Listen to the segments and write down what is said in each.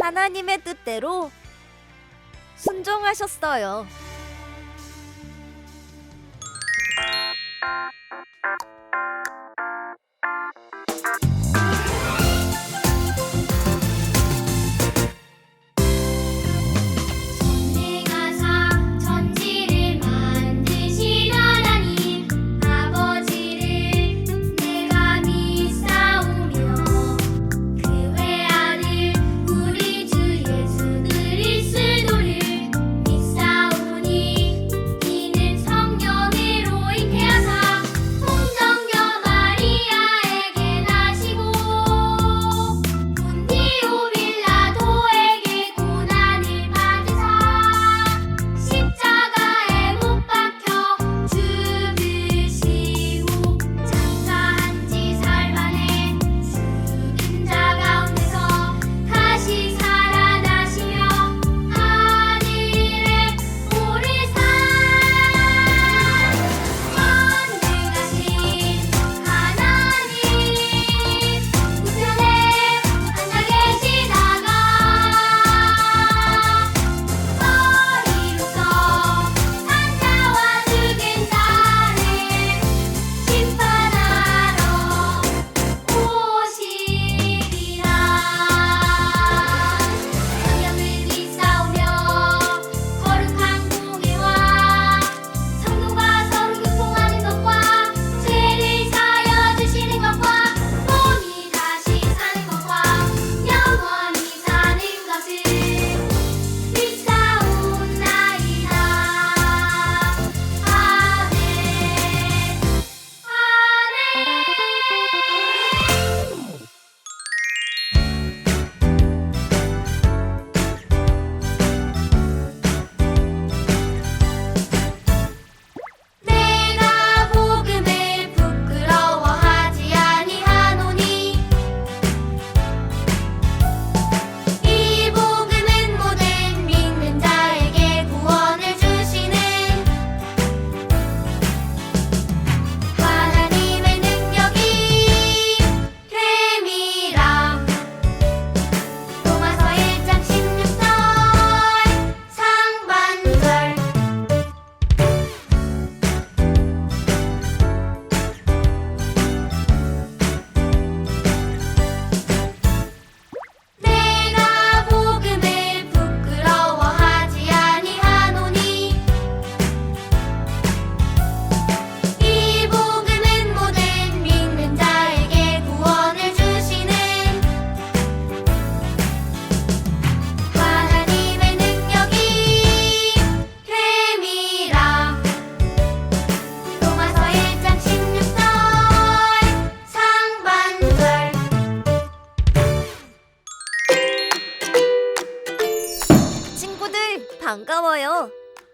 하나님의 뜻대로 순종하셨어요.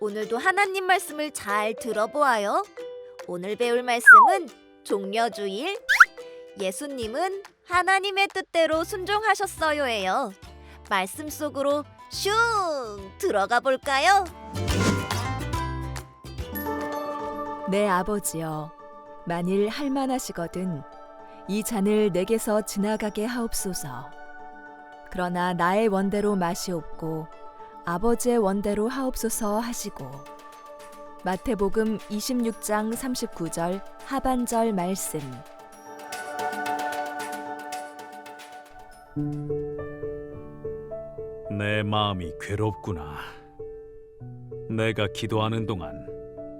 오늘도 하나님 말씀을 잘 들어보아요. 오늘 배울 말씀은 종려주일. 예수님은 하나님의 뜻대로 순종하셨어요예요. 말씀 속으로 슝 들어가 볼까요? 내 아버지여, 만일 할만하시거든 이 잔을 내게서 지나가게 하옵소서. 그러나 나의 원대로 마시옵고 아버지의 원대로 하옵소서 하시고 마태복음 26장 39절 하반절 말씀. 내 마음이 괴롭구나. 내가 기도하는 동안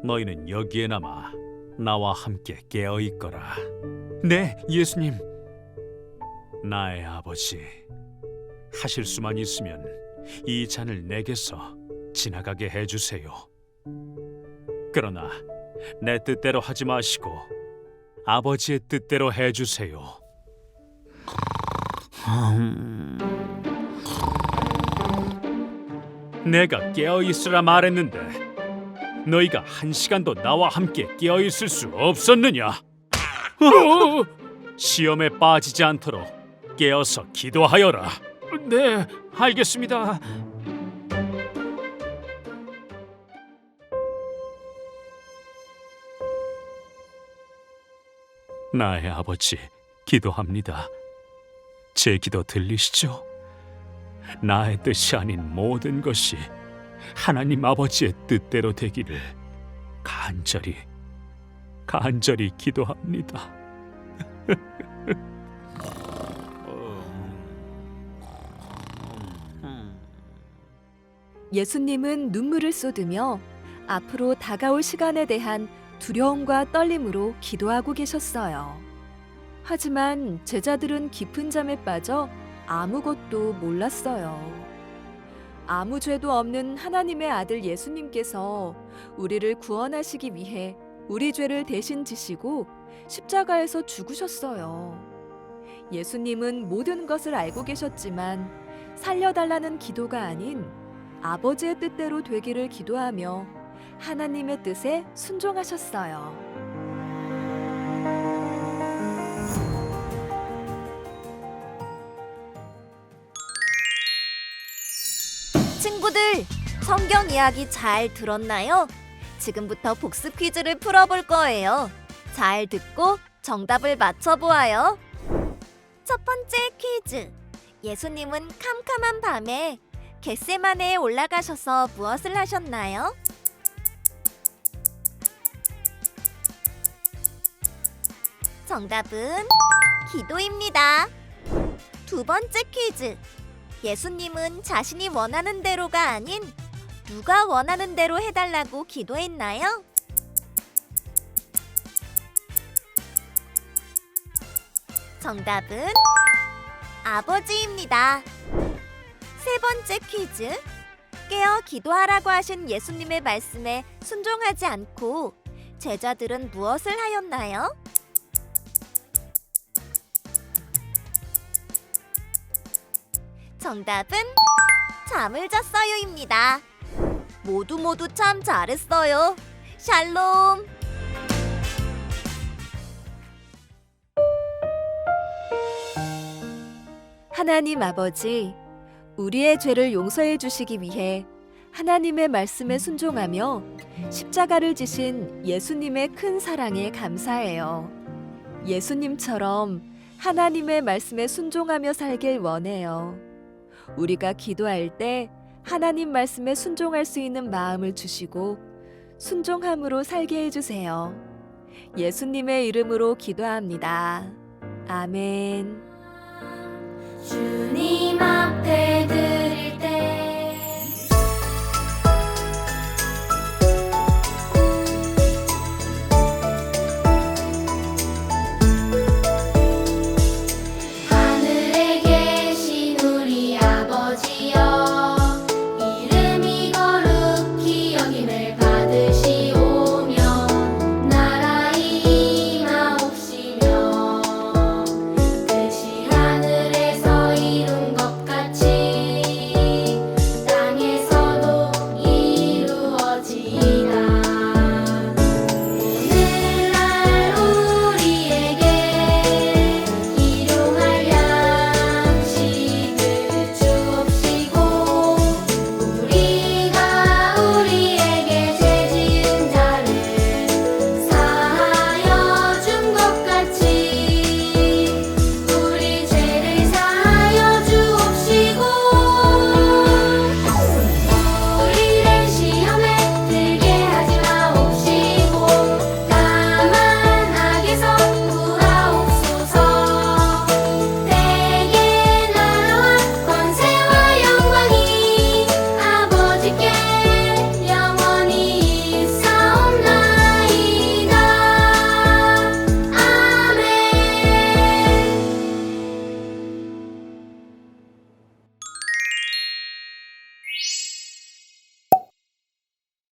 너희는 여기에 남아 나와 함께 깨어 있거라. 네, 예수님. 나의 아버지, 하실 수만 있으면 이 잔을 내게서 지나가게 해주세요. 그러나 내 뜻대로 하지 마시고 아버지의 뜻대로 해주세요. 내가 깨어 있으라 말했는데 너희가 한 시간도 나와 함께 깨어 있을 수 없었느냐? 어! 시험에 빠지지 않도록 깨어서 기도하여라. 네, 알겠습니다. 나의 아버지, 기도합니다. 제 기도 들리시죠? 나의 뜻이 아닌 모든 것이 하나님 아버지의 뜻대로 되기를 간절히 간절히 기도합니다. 예수님은 눈물을 쏟으며 앞으로 다가올 시간에 대한 두려움과 떨림으로 기도하고 계셨어요. 하지만 제자들은 깊은 잠에 빠져 아무것도 몰랐어요. 아무 죄도 없는 하나님의 아들 예수님께서 우리를 구원하시기 위해 우리 죄를 대신 지시고 십자가에서 죽으셨어요. 예수님은 모든 것을 알고 계셨지만 살려달라는 기도가 아닌 아버지의 뜻대로 되기를 기도하며 하나님의 뜻에 순종하셨어요. 친구들, 성경 이야기 잘 들었나요? 지금부터 복습 퀴즈를 풀어볼 거예요. 잘 듣고 정답을 맞춰보아요. 첫 번째 퀴즈. 예수님은 캄캄한 밤에 겟세마네에 올라가셔서 무엇을 하셨나요? 정답은 기도입니다. 두 번째 퀴즈. 예수님은 자신이 원하는 대로가 아닌 누가 원하는 대로 해달라고 기도했나요? 정답은 아버지입니다. 세 번째 퀴즈. 깨어 기도하라고 하신 예수님의 말씀에 순종하지 않고 제자들은 무엇을 하였나요? 정답은 잠을 잤어요입니다. 모두 모두 참 잘했어요. 샬롬. 하나님 아버지, 우리의 죄를 용서해 주시기 위해 하나님의 말씀에 순종하며 십자가를 지신 예수님의 큰 사랑에 감사해요. 예수님처럼 하나님의 말씀에 순종하며 살길 원해요. 우리가 기도할 때 하나님 말씀에 순종할 수 있는 마음을 주시고 순종함으로 살게 해주세요. 예수님의 이름으로 기도합니다. 아멘.